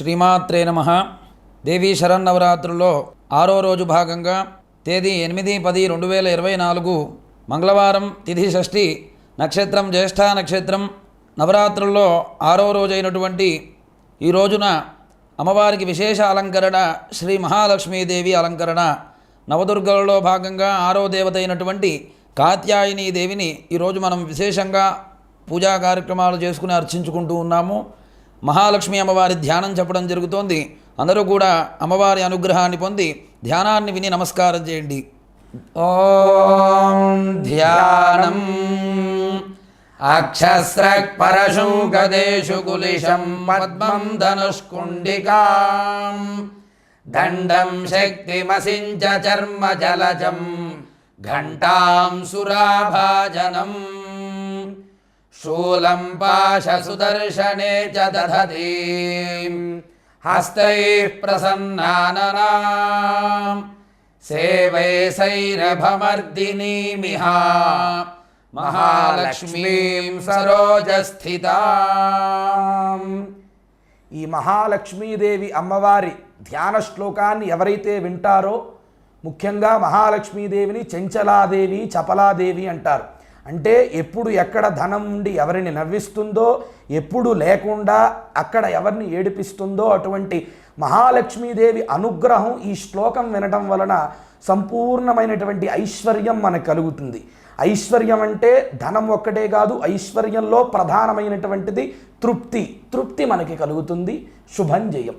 శ్రీమాత్రే నమ. దేవీ శరన్నవరాత్రుల్లో ఆరో రోజు భాగంగా తేదీ ఎనిమిది పది రెండు వేల ఇరవై నాలుగు మంగళవారం తిథి షష్ఠి నక్షత్రం జ్యేష్ఠ నక్షత్రం నవరాత్రుల్లో ఆరో రోజైనటువంటి ఈ రోజున అమ్మవారికి విశేష అలంకరణ శ్రీ మహాలక్ష్మీదేవి అలంకరణ. నవదుర్గలలో భాగంగా ఆరో దేవత అయినటువంటి కాత్యాయని దేవిని ఈరోజు మనం విశేషంగా పూజా కార్యక్రమాలు చేసుకుని అర్చించుకుంటూ ఉన్నాము. మహాలక్ష్మి అమ్మవారి ధ్యానం చెప్పడం జరుగుతోంది. అందరూ కూడా అమ్మవారి అనుగ్రహాన్ని పొంది ధ్యానాన్ని విని నమస్కారం చేయండి. ఓం ధ్యానం అక్షస్రక్పరశుంకదేశు కులిశం పద్మం ధనుష్కుండికాం దండం శక్తిమసించ చర్మ జలజం ఘంటాం సురాభాజనం శూలం పాశసుదర్శనే చ దధతి హస్తైః ప్రసన్నాననాం సేవై సైరభమర్దినీమిహ మహాలక్ష్మీం సరోజస్థితాం ఈ మహాలక్ష్మీదేవి అమ్మవారి ధ్యాన శ్లోకాన్ని ఎవరైతే వింటారో ముఖ్యంగా మహాలక్ష్మీదేవిని చెంచలాదేవి చపలాదేవి అంటారు. అంటే ఎప్పుడు ఎక్కడ ధనం ఉండి ఎవరిని నవ్విస్తుందో ఎప్పుడు లేకుండా అక్కడ ఎవరిని ఏడిపిస్తుందో అటువంటి మహాలక్ష్మీదేవి అనుగ్రహం ఈ శ్లోకం వినటం వలన సంపూర్ణమైనటువంటి ఐశ్వర్యం మనకు కలుగుతుంది. ఐశ్వర్యం అంటే ధనం ఒక్కటే కాదు ఐశ్వర్యంలో ప్రధానమైనటువంటిది తృప్తి. తృప్తి మనకి కలుగుతుంది. శుభం జయం.